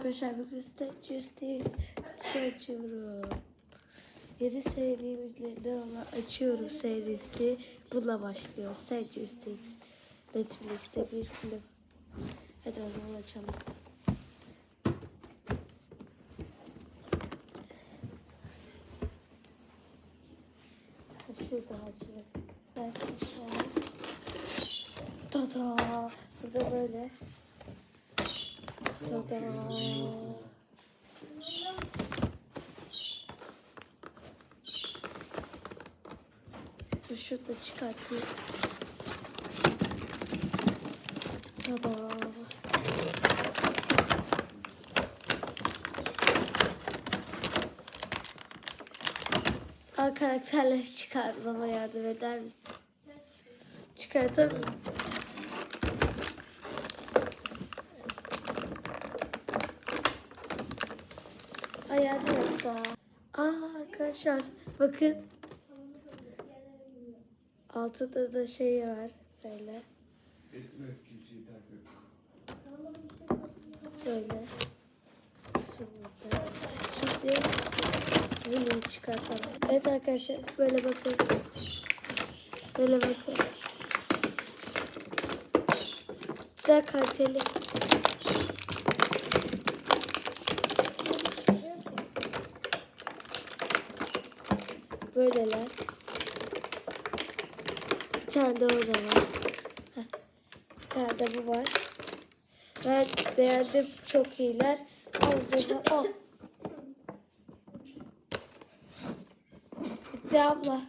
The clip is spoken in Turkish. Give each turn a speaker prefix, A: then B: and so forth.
A: arkadaşlar bugün Statues'teyiz. Açıyorum. Yeni serimizle ne olan açıyorum serisi bununla başlıyor. Statues'teyiz. Netflix'te bir film. Hadi o zaman açalım. Şurada açıyor. Ben Tada! Burada böyle. Tada! Dur şurada çıkartayım. Tada! Al karakterleri çıkartmama yardım eder misin? Çıkartamıyorum. Ay yardım et daha. Aa arkadaşlar bakın. Altında da şey var böyle. Böyle. Şimdi, şimdi bunu çıkartalım. Evet arkadaşlar böyle bakın. Böyle bakın. Güzel kaliteli. Böyleler. Bir tane de orada var. Heh. Bir tane de bu var. Ben beğendim. Çok iyiler. Ayrıca da o. Bitti abla.